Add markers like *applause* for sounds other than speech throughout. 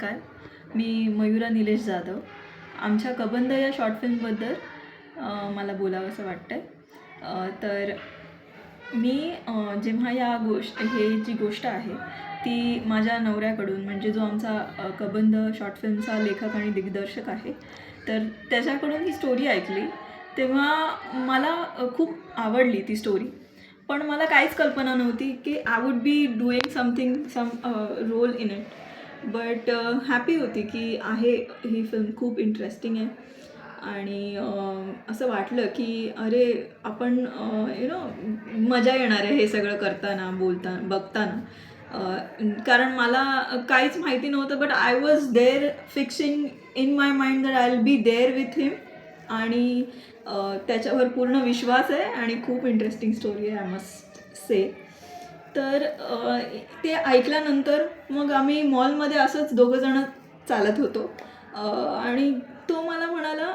नमस्कार. मी मयुरा निलेश जाधव. आमच्या कबंद या शॉर्ट फिल्मबद्दल मला बोलावं असं वाटतं आहे तर मी जेव्हा या गोष्ट हे जी गोष्ट आहे ती माझ्या नवऱ्याकडून म्हणजे जो आमचा कबंद शॉर्ट फिल्मचा लेखक आणि दिग्दर्शक आहे तर त्याच्याकडून ही स्टोरी ऐकली. तेव्हा मला खूप आवडली ती स्टोरी पण मला काहीच कल्पना नव्हती की I would be doing something some role in it but happy uh, होती की आहे ही फिल्म खूप इंटरेस्टिंग आहे. आणि uh, असं वाटलं की अरे आपण uh, यु नो मजा येणार आहे हे सगळं करताना बोलताना बघताना. कारण मला काहीच माहिती नव्हतं but I was there fixing in my mind that I will be there with him आणि त्याच्यावर पूर्ण विश्वास आहे आणि खूप इंटरेस्टिंग स्टोरी आहे आय मस्ट से तर ते ऐकल्यानंतर मग आम्ही मॉलमध्ये असंच दोघंजणं चालत होतो. आणि तो मला म्हणाला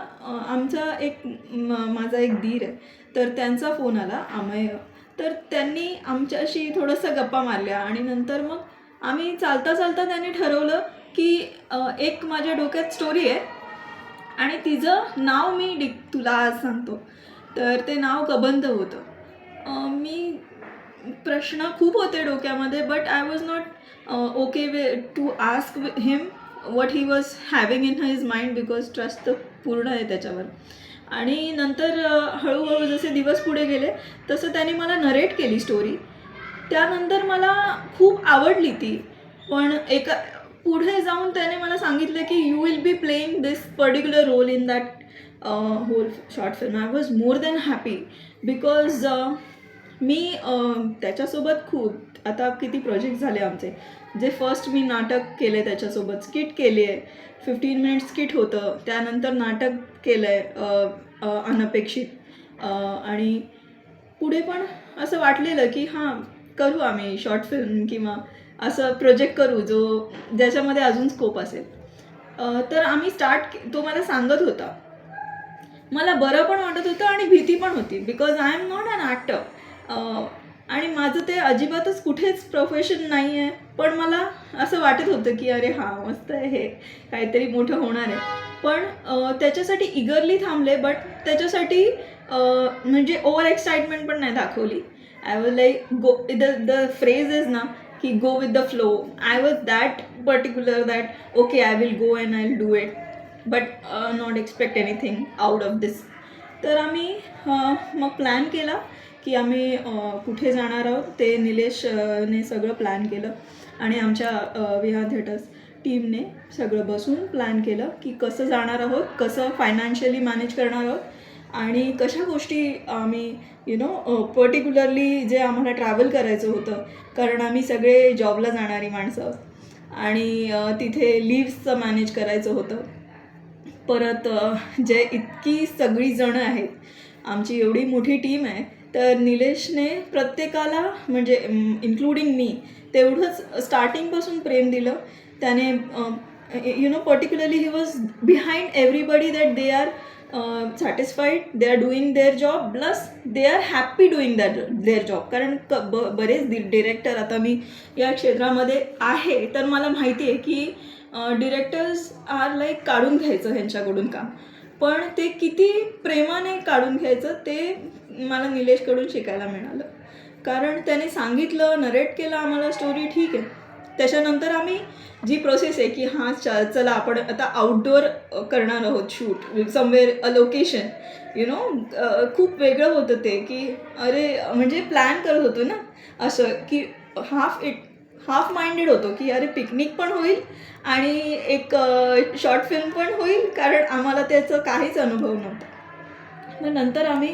आमचा एक म- माझा एक धीर आहे. तर त्यांचा फोन आला अमय तर त्यांनी आमच्याशी थोडंसं गप्पा मारल्या आणि नंतर मग आम्ही चालता चालता त्यांनी ठरवलं की एक माझ्या डोक्यात स्टोरी आहे आणि तिचं नाव मी डि तुला आज सांगतो. तर ते नाव कबंध होतं. मी प्रश्न खूप होते डोक्यामध्ये but I was not okay way to ask him what he was having in his mind because trust तर पूर्ण आहे त्याच्यावर. आणि नंतर uh, हळूहळू जसे दिवस पुढे गेले तसं त्याने मला नरेट केली स्टोरी त्यानंतर मला खूप आवडली ती. पण एका पुढे जाऊन त्याने मला सांगितलं की you will be playing this particular role in that whole short film I was more than happy because मी त्याच्यासोबत खूप आता किती प्रोजेक्ट झाले आमचे. जे फर्स्ट मी नाटक केले त्याच्यासोबत स्किट केली आहे फिफ्टीन मिनिट स्किट होतं. त्यानंतर नाटक केलं आहे अनपेक्षित. आणि पुढे पण असं वाटलेलं की हां करू आम्ही शॉर्ट फिल्म किंवा असं प्रोजेक्ट करू जो ज्याच्यामध्ये अजून स्कोप असेल. तर आम्ही स्टार्ट तो मला सांगत होता. मला बरं पण वाटत होतं आणि भीती पण होती. Because I am not an actor आणि माझं ते अजिबातच कुठेच प्रोफेशन नाही आहे पण मला असं वाटत होतं की अरे हां मस्त आहे हे. काहीतरी मोठं होणार आहे. पण त्याच्यासाठी इगरली थांबले बट त्याच्यासाठी म्हणजे ओव्हर एक्साइटमेंट पण नाही दाखवली. I was like go the the phrase is ना की go with the flow I was that particular that okay I will go and I will do it but not expect anything out of this तर आम्ही मग plan केला. की आम्ही कुठे जाणार आहोत ते निलेश ने सगळं प्लॅन केलं. आणि आमच्या विहार थिएटर्स टीमने सगळं बसून प्लॅन केलं की कसं जाणार आहोत कसं फायनान्शियली मॅनेज करणार आहोत आणि कशा गोष्टी आम्ही यु नो पर्टिक्युलरली जे आम्हाला ट्रॅव्हल करायचं होतं. कारण आम्ही सगळे जॉबला जाणारी माणसं. आणि तिथे लिव्सचं मॅनेज करायचं होतं. परत जे इतकी सगळी जणं आहेत आमची एवढी मोठी टीम आहे तर निलेशने प्रत्येकाला म्हणजे इन्क्लुडिंग मी तेवढंच स्टार्टिंगपासून प्रेम दिलं. त्याने you know particularly he was behind everybody that they are satisfied they are doing their job plus they are happy doing that their job कारण क ब बरेच डिरेक्टर आता मी या क्षेत्रामध्ये आहे तर मला माहिती आहे की डिरेक्टर्स आर लाईक काढून घ्यायचं ह्यांच्याकडून काम. पण ते किती प्रेमाने काढून घ्यायचं ते मला निलेशकडून शिकायला मिळालं. कारण त्याने सांगितलं नरेट केलं आम्हाला स्टोरी ठीक आहे. त्याच्यानंतर आम्ही जी प्रोसेस आहे की हां च चला आपण आता आउटडोअर करणार आहोत shoot somewhere a location you know खूप वेगळं होतं ते की अरे म्हणजे प्लॅन करत होतो ना असं की हाफ इट हाफ माइंडेड होतो की अरे पिकनिक पण होईल आणि एक शॉर्ट फिल्म पण होईल कारण आम्हाला त्याचं काहीच अनुभव नव्हता. मग नंतर आम्ही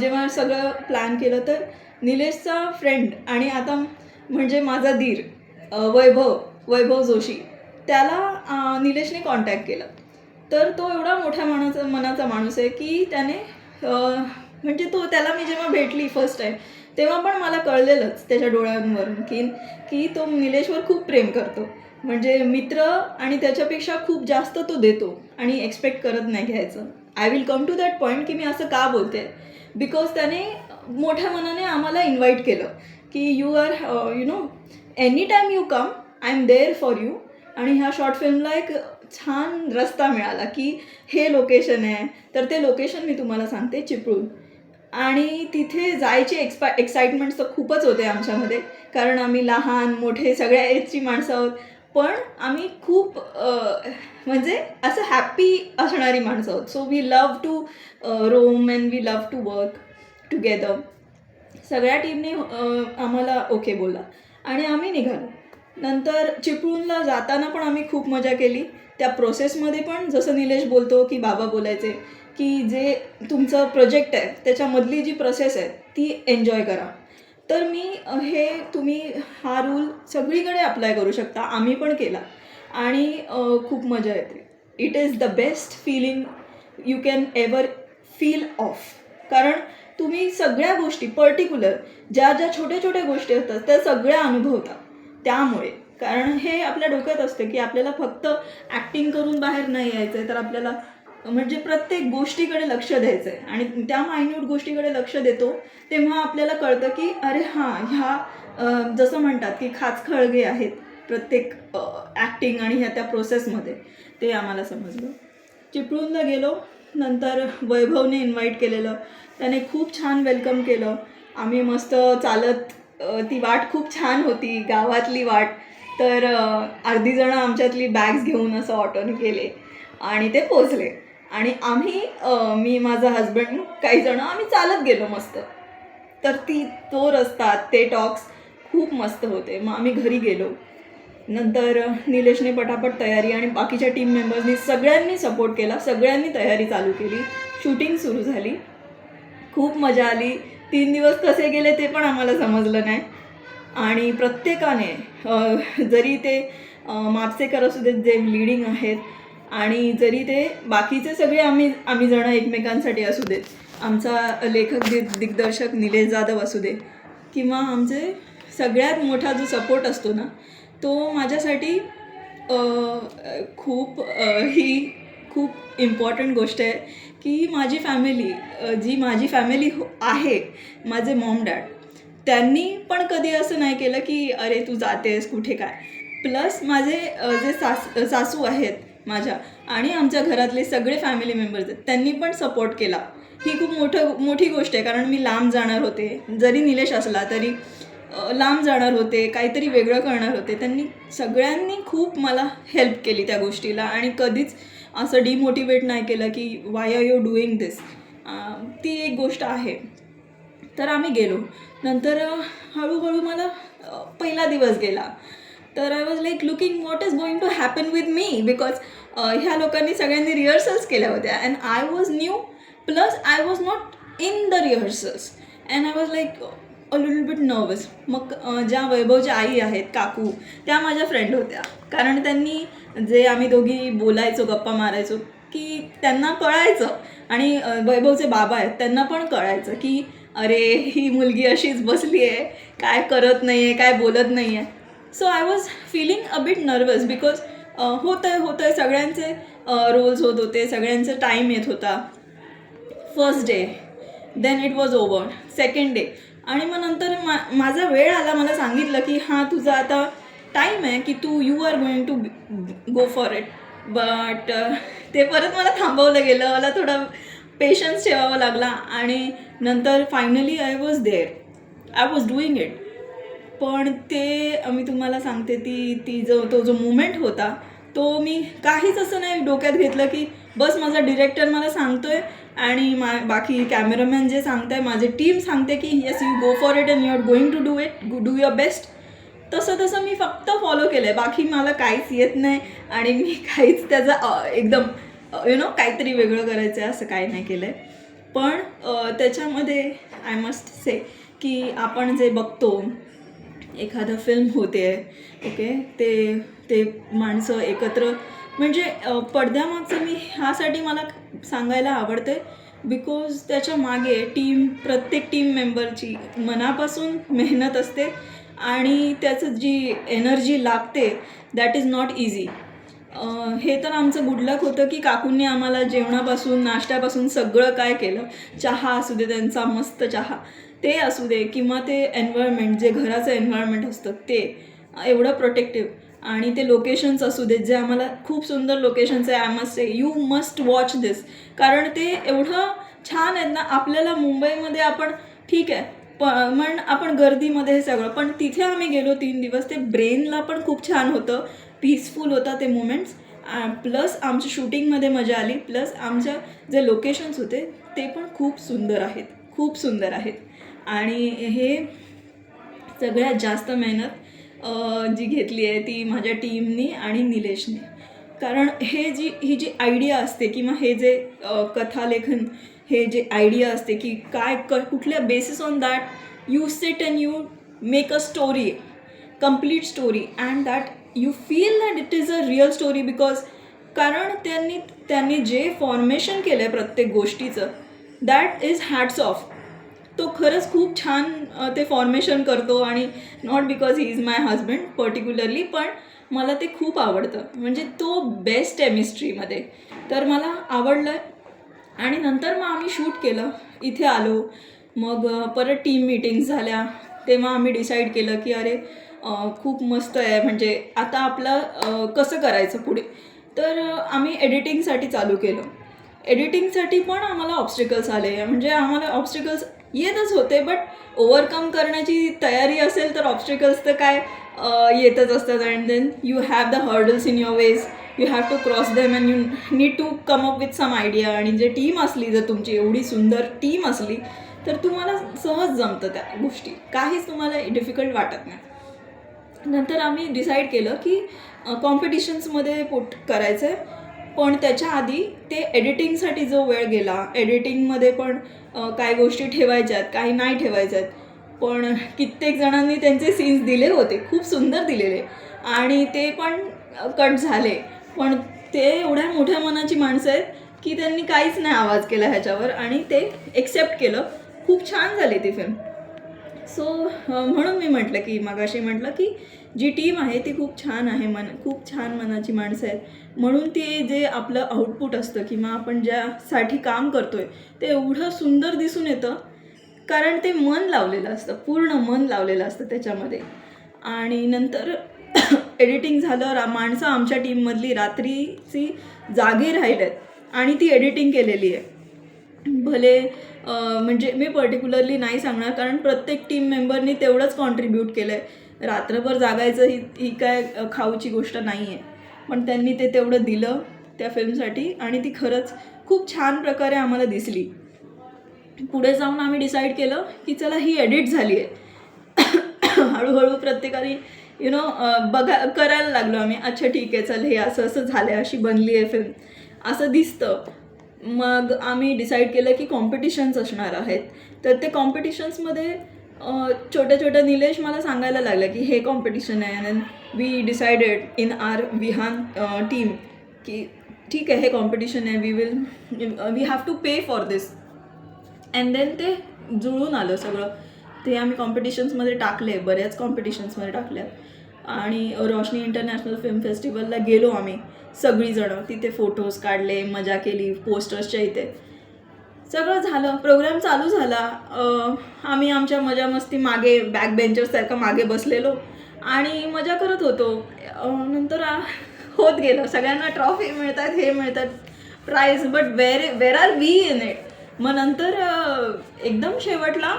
जेव्हा सगळं प्लॅन केलं तर निलेशचा फ्रेंड आणि आता म्हणजे माझा दीर वैभव वैभव जोशी त्याला निलेशने कॉन्टॅक्ट केलं. तर तो एवढा मोठ्या मनाचा मनाचा माणूस आहे की त्याने म्हणजे तो त्याला मी जेव्हा भेटली फर्स्ट टाईम तेव्हा पण मला कळलेलंच त्याच्या डोळ्यांवरून की की तो निलेशवर खूप प्रेम करतो. म्हणजे मित्र आणि त्याच्यापेक्षा खूप जास्त तो देतो आणि एक्सपेक्ट करत नाही घ्यायचं. I will come to that point की मी असं का बोलते बिकॉज त्याने मोठ्या मनाने आम्हाला इन्व्हाइट केलं की you are you know any time you come I am there for you आणि ह्या शॉर्ट फिल्मला एक छान रस्ता मिळाला की हे लोकेशन आहे. तर ते लोकेशन मी तुम्हाला सांगते चिपळूण. आणि तिथे जायची एक्सपा एक्साइटमेंट तर खूपच होते आमच्यामध्ये. कारण आम्ही लहान मोठे सगळ्या एजची माणसं आहोत. पण आम्ही खूप म्हणजे असं हॅप्पी असणारी माणसं आहोत. So we love to roam and we love to work together सगळ्या टीमने आम्हाला ओके बोलला. आणि आम्ही निघालो. नंतर चिपळूणला जाताना पण आम्ही खूप मजा केली. त्या प्रोसेसमध्ये पण जसं निलेश बोलतो की बाबा बोलायचे की जे तुमचं प्रोजेक्ट आहे त्याच्यामधली जी प्रोसेस आहे ती एन्जॉय करा. तर मी हे तुम्ही हा रूल सगळीकडे अप्लाय करू शकता आम्ही पण केला. आणि खूप मजा येते. It is the best feeling you can ever feel of कारण तुम्ही सगळ्या गोष्टी पर्टिक्युलर ज्या ज्या छोट्या छोट्या गोष्टी असतात त्या सगळ्या अनुभवता. त्यामुळे. कारण हे आपल्या डोक्यात असतं की आपल्याला फक्त ॲक्टिंग करून बाहेर नाही यायचं आहे तर आपल्याला म्हणजे प्रत्येक गोष्टीकडे लक्ष द्यायचं आहे आणि त्या मायन्यूट गोष्टीकडे लक्ष देतो तेव्हा आपल्याला कळतं की अरे हां ह्या जसं म्हणतात की खाचखळगे आहेत प्रत्येक ॲक्टिंग आणि ह्या त्या प्रोसेसमध्ये ते आम्हाला समजलं. चिपळूणला गेलो नंतर वैभवने इन्व्हाइट केलेलं. त्याने खूप छान वेलकम केलं. आम्ही मस्त चालत ती वाट खूप छान होती गावातली वाट. तर अर्धी जणं आमच्यातली बॅग्स घेऊन असं ऑटोने गेले आणि ते पोचले आणि आम्ही मी माझा हजबंड काही जणं आम्ही चालत गेलो मस्त. तर ती तो रस्ता ते टॉक्स खूप मस्त होते. मग आम्ही घरी गेलो. नंतर निलेशने पटापट तयारी आणि बाकीच्या टीम मेंबर्सनी सगळ्यांनी सपोर्ट केला. सगळ्यांनी तयारी चालू केली. शूटिंग सुरू झाली. खूप मजा आली. तीन दिवस कसे गेले ते पण आम्हाला समजलं नाही. आणि प्रत्येकाने जरी ते मापसेकर असू देत जे लिडिंग आहेत आणि जरी ते बाकीचे सगळे आम्ही आम्ही जण एकमेकांसाठी असू देत. आमचा लेखक दि दिग्दर्शक निलेश जाधव असू दे किंवा आमचे सगळ्यात मोठा जो सपोर्ट असतो ना तो माझ्यासाठी खूप ही खूप इम्पॉर्टंट गोष्ट आहे की माझी फॅमिली जी माझी फॅमिली हो आहे माझे मॉम डॅड त्यांनी पण कधी असं नाही केलं की अरे तू जातेस कुठे काय. प्लस माझे जे सास सासू आहेत माझ्या आणि आमच्या घरातले सगळे फॅमिली मेंबर्स आहेत. त्यांनी पण सपोर्ट केला. ही खूप मोठं मोठी गोष्ट आहे कारण मी लांब जाणार होते. जरी निलेश असला तरी लांब जाणार होते काहीतरी वेगळं करणार होते. त्यांनी सगळ्यांनी खूप मला हेल्प केली त्या गोष्टीला आणि कधीच असं डिमोटिवेट नाही केलं की why are you doing this ती एक गोष्ट आहे. तर आम्ही गेलो. नंतर हळूहळू मला पहिला दिवस गेला. तर I was like looking what is going to happen with me because ह्या लोकांनी सगळ्यांनी रिहर्सल्स केल्या होत्या. And I was new plus I was not in the rehearsals and I was like a little bit nervous मग ज्या वैभवच्या आई आहेत काकू त्या माझ्या फ्रेंड होत्या. कारण त्यांनी जे आम्ही दोघी बोलायचो गप्पा मारायचो की त्यांना कळायचं. आणि वैभवचे बाबा आहेत त्यांना पण कळायचं की अरे ही मुलगी अशीच बसली आहे काय करत नाही आहे काय बोलत नाही आहे so I was feeling a bit nervous because होतं आहे होतं आहे सगळ्यांचे uh, रोल्स होत होते सगळ्यांचा टाईम येत होता. First day then it was over second day आणि मग नंतर मा माझा वेळ आला मला सांगितलं की हां तुझा आता टाईम आहे की तू you are going to go for it but ते परत मला थांबवलं गेलं. मला थोडा पेशन्स ठेवावा लागला. आणि नंतर finally I was there I was doing it पण ते मी तुम्हाला सांगते ती ती जो तो जो मुमेंट होता तो मी काहीच असं नाही डोक्यात घेतलं की बस माझा डिरेक्टर मला सांगतोय आणि मा बाकी कॅमेरामॅन जे सांगताय माझी टीम सांगते की yes you go for it and you are going to do it do your best तसं तसं मी फक्त फॉलो केलं आहे बाकी मला काहीच येत नाही आणि मी *laughs* काहीच त्याचा एकदम यु नो काहीतरी वेगळं करायचं आहे असं काही नाही केलं आहे पण त्याच्यामध्ये आय मस्ट से की आपण जे बघतो एखादं फिल्म होते आहे ओके ते ते माणसं एकत्र म्हणजे पडद्यामागचं मी ह्यासाठी मला सांगायला आवडते बिकॉज त्याच्यामागे टीम प्रत्येक टीम मेंबरची मनापासून मेहनत असते आणि त्याचं जी एनर्जी लागते दॅट इज नॉट इझी हे तर आमचं गुडलक होतं की काकूंनी आम्हाला जेवणापासून नाश्त्यापासून सगळं काय केलं? चहा असू दे त्यांचा मस्त चहा. ते असू दे किंवा ते एन्व्हायरमेंट जे घराचं एन्व्हायरमेंट असतं ते एवढं प्रोटेक्टिव्ह आणि ते लोकेशन्स असू देत जे आम्हाला खूप सुंदर लोकेशन्स आहे I must say you must watch this कारण ते एवढं छान आहेत ना आपल्याला मुंबईमध्ये आपण ठीक आहे पण आपण गर्दीमध्ये हे सगळं पण तिथे आम्ही गेलो तीन दिवस ते ब्रेनला पण खूप छान होतं. पीसफुल होता ते मुमेंट्स प्लस आमच्या शूटिंगमध्ये मजा आली प्लस आमच्या जे लोकेशन्स होते ते पण खूप सुंदर आहेत खूप सुंदर आहेत. आणि हे सगळ्यात जास्त मेहनत जी घेतली आहे ती माझ्या टीमनी आणि निलेशने. कारण हे जी ही जी आयडिया असते किंवा हे जे कथालेखन हे जे आयडिया असते की काय क कुठल्या basis on that you sit and you make a story complete story and that you feel that it is a real story because कारण त्यांनी त्यांनी जे फॉर्मेशन केलं आहे प्रत्येक गोष्टीचं दॅट इज हॅट्स ऑफ तो खरंच खूप छान ते फॉर्मेशन करतो आणि not because he is my husband particularly पण मला ते खूप आवडतं. म्हणजे तो बेस्ट केमिस्ट्रीमध्ये तर मला आवडलं आणि नंतर मग आम्ही शूट केलं. इथे आलो. मग परत टीम मीटिंग्स झाल्या. तेव्हा आम्ही डिसाईड केलं की अरे खूप मस्त आहे. म्हणजे आता आपलं कसं करायचं पुढे? तर आम्ही एडिटिंगसाठी चालू केलं. एडिटिंगसाठी पण आम्हाला ऑब्स्टिकल्स आले. म्हणजे आम्हाला ऑब्स्टिकल्स येतच होते बट ओव्हरकम करण्याची तयारी असेल तर ऑब्स्टिकल्स तर काय येतच असतात. And then you have the hurdles in your ways you have to cross them and you need to come up with some idea आणि जे टीम असली जर तुमची एवढी सुंदर टीम असली तर तुम्हाला सहज जमतं त्या गोष्टी. काहीच तुम्हाला डिफिकल्ट वाटत नाही. नंतर आम्ही डिसाईड केलं की कॉम्पिटिशन्समध्ये पोट करायचं आहे पण त्याच्या आधी ते एडिटिंगसाठी जो वेळ गेला एडिटिंगमध्ये पण काय काही गोष्टी ठेवायच्या आहेत काही नाही ठेवायच्यात. पण कित्येक जणांनी त्यांचे सीन्स दिले होते खूप सुंदर दिलेले. आणि ते पण कट झाले. पण ते एवढ्या मोठ्या मनाची माणसं आहेत की त्यांनी काहीच नाही आवाज केला ह्याच्यावर आणि ते एक्सेप्ट केलं. खूप छान झाली ती फिल्म सो म्हणून मी म्हटलं की मगाशी म्हटलं की जी टीम आहे ती खूप छान आहे मन खूप छान मनाची माणसं आहेत. म्हणून ते जे आपलं आउटपुट असतं किंवा आपण ज्यासाठी काम करतो आहे ते एवढं सुंदर दिसून येतं. कारण ते मन लावलेलं असतं पूर्ण मन लावलेलं असतं त्याच्यामध्ये. आणि नंतर *coughs* एडिटिंग झालं रा माणसं आमच्या टीममधली रात्रीची जागी आहेत आणि ती एडिटिंग केलेली आहे. भले म्हणजे मी पर्टिक्युलरली नाही सांगणार कारण प्रत्येक टीम मेंबरनी तेवढंच कॉन्ट्रीब्यूट केलं आहे रात्रभर जागायचं ही ही काय खाऊची गोष्ट नाही आहे पण त्यांनी ते तेवढं दिलं त्या फिल्मसाठी आणि ती खरंच खूप छान प्रकारे आम्हाला दिसली. पुढे जाऊन आम्ही डिसाईड केलं की चला ही एडिट झाली आहे हळूहळू प्रत्येकाने यु नो बघा करायला लागलो आम्ही. अच्छा ठीक आहे चल हे असं असं झालं आहे अशी बनली आहे फिल्म असं दिसतं. मग आम्ही डिसाईड केलं की कॉम्पिटिशन्स असणार आहेत. तर ते कॉम्पिटिशन्समध्ये छोट्या छोट्या निलेश मला सांगायला लागलं की हे कॉम्पिटिशन आहे and we decided in our Vihan team की ठीक आहे हे कॉम्पिटिशन आहे we will we have to pay for this and then ते जुळून आलं सगळं. ते आम्ही कॉम्पिटिशन्समध्ये टाकले बऱ्याच कॉम्पिटिशन्समध्ये टाकल्या. आणि रोशनी इंटरनॅशनल फिल्म फेस्टिवलला गेलो आम्ही. सगळीजणं तिथे फोटोज काढले मजा केली पोस्टर्सच्या इथे. सगळं झालं प्रोग्राम चालू झाला. आम्ही आमच्या मजा मस्ती मागे बॅक बेंचर्ससारखं मागे बसलेलो आणि मजा करत होतो. नंतर होत गेलं. सगळ्यांना ट्रॉफी मिळतात हे मिळतात. Prize but where where are we in it मग नंतर एकदम शेवटला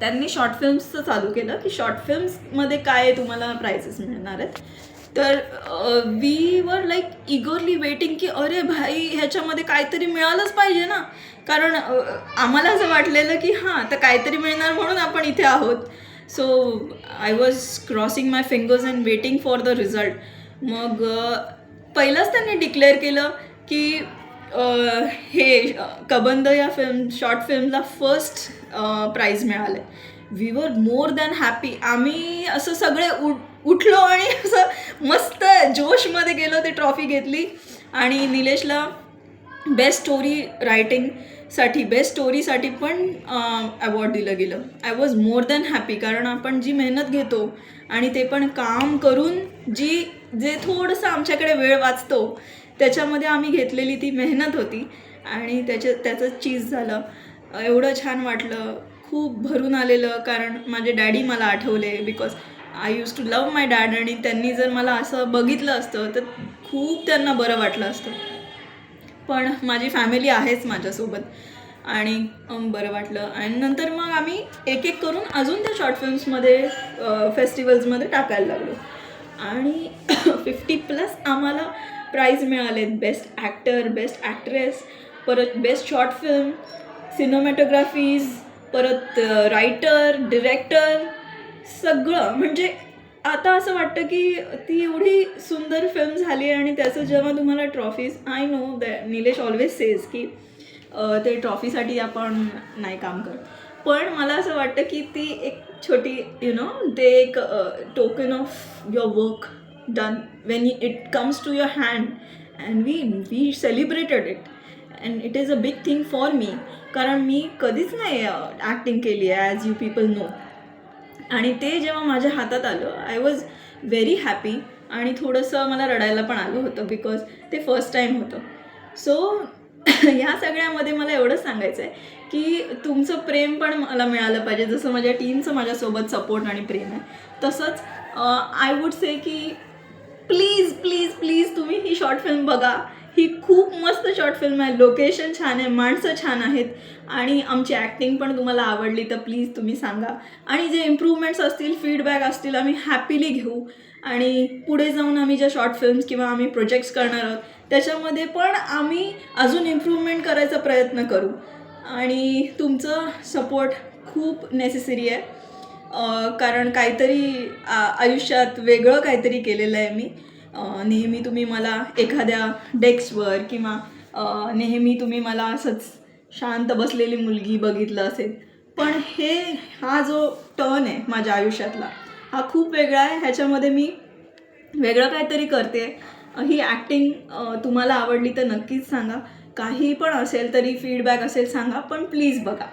त्यांनी शॉर्ट फिल्म्सचं चालू केलं. की शॉर्ट फिल्म्समध्ये काय तुम्हाला प्राइजेस मिळणार आहेत? तर we were like eagerly waiting की अरे भाई ह्याच्यामध्ये काहीतरी मिळालंच पाहिजे ना. कारण आम्हाला असं वाटलेलं की हां तर काहीतरी मिळणार म्हणून आपण इथे आहोत. So I was crossing my fingers and waiting for the result मग पहिलंच त्यांनी डिक्लेअर केलं की हे कबंद या फिल्म शॉर्ट फिल्मला फर्स्ट प्राईज मिळालं we were more than happy आम्ही असं सगळे उठ उठलो आणि असं मस्त जोशमध्ये गेलो ते ट्रॉफी घेतली. आणि निलेशला बेस्ट स्टोरी रायटिंगसाठी बेस्ट स्टोरीसाठी पण अवॉर्ड दिलं गेलं. I was more than happy कारण आपण जी मेहनत घेतो आणि ते पण काम करून जी जे थोडंसं आमच्याकडे वेळ वाचतो त्याच्यामध्ये आम्ही घेतलेली ती मेहनत होती. आणि त्याच्या त्याचं चीज झालं. एवढं छान वाटलं. खूप भरून आलेलं कारण माझे डॅडी मला Athawale because I use to love my dad आणि त्यांनी जर मला असं बघितलं असतं तर खूप त्यांना बरं वाटलं असतं. पण माझी फॅमिली आहेच माझ्यासोबत आणि बरं वाटलं. आणि नंतर मग आम्ही एक एक करून अजून त्या शॉर्ट फिल्म्समध्ये फेस्टिवल्समध्ये टाकायला लागलो. आणि *coughs* फिफ्टी प्लस आम्हाला प्राईज मिळालेत. बेस्ट ॲक्टर बेस्ट ॲक्ट्रेस परत बेस्ट शॉर्ट फिल्म सिनेमॅटोग्राफीज परत रायटर डिरेक्टर सगळं. म्हणजे आता असं वाटतं की ती एवढी सुंदर फिल्म झाली आहे आणि त्याचं जेव्हा तुम्हाला trophies I know that Nilesh always says की ते ट्रॉफीसाठी आपण नाही काम करत. पण मला असं वाटतं की ती एक छोटी यु नो ते एक token of your work done when it comes to your hand and we we celebrated it and it is a big thing for me कारण मी कधीच नाही ॲक्टिंग केली आहे ॲज यू पीपल नो आणि ते जेव्हा माझ्या हातात आलं आय वॉज व्हेरी हॅपी आणि थोडंसं मला रडायला पण आलं होतं बिकॉज ते फर्स्ट टाईम होतं. सो *coughs* ह्या सगळ्यामध्ये मला एवढंच सांगायचं आहे की तुमचं प्रेम पण मला मिळालं पाहिजे. जसं माझ्या टीमचं माझ्यासोबत सपोर्ट आणि प्रेम आहे तसंच आय वुड से की प्लीज प्लीज प्लीज तुम्ही ही शॉर्ट फिल्म बघा. ही खूप मस्त शॉर्ट फिल्म आहे. लोकेशन छान आहे माणसं छान आहेत आणि आमची ॲक्टिंग पण तुम्हाला आवडली तर प्लीज तुम्ही सांगा. आणि जे इम्प्रूव्हमेंट्स असतील फीडबॅक असतील आम्ही हॅपीली घेऊ. आणि पुढे जाऊन आम्ही ज्या शॉर्ट फिल्म्स किंवा आम्ही प्रोजेक्ट्स करणार आहोत त्याच्यामध्ये पण आम्ही अजून इम्प्रूव्हमेंट करायचा प्रयत्न करू. आणि तुमचं सपोर्ट खूप नेसेसरी आहे. कारण काहीतरी आ- आयुष्यात वेगळं काहीतरी केलेलं आहे मी. नेहमी तुम्ही मला एखाद्या डेस्कवर किंवा नेहमी तुम्ही मला असंच शांत बसलेली मुलगी बघितलं असेल. पण हे हा जो टर्न आहे माझ्या आयुष्यातला हा खूप वेगळा आहे. ह्याच्यामध्ये मी वेगळं काहीतरी करते. ही ॲक्टिंग तुम्हाला आवडली तर नक्कीच सांगा. काही पण असेल तरी फीडबॅक असेल सांगा पण प्लीज बघा.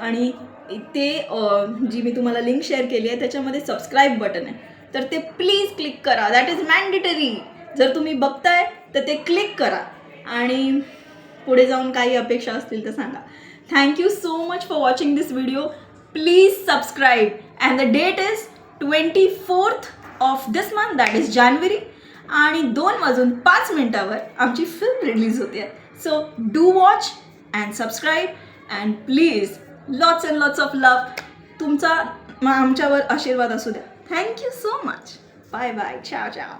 आणि ते जी मी तुम्हाला लिंक शेअर केली आहे त्याच्यामध्ये सबस्क्राईब बटन आहे. तर ते प्लीज क्लिक करा. दॅट इज मॅन्डेटरी जर तुम्ही बघताय तर ते क्लिक करा. आणि पुढे जाऊन काही अपेक्षा असतील तर सांगा. Thank you so much for watching this video please subscribe and the date is twenty fourth of this month that is जानेवारी आणि दोन वाजून पाच मिनटावर आमची फिल्म रिलीज होते. So do watch and subscribe and please lots and lots of love तुमचा आमच्यावर आशीर्वाद असू द्या. Thank you so much. Bye bye. Ciao, ciao.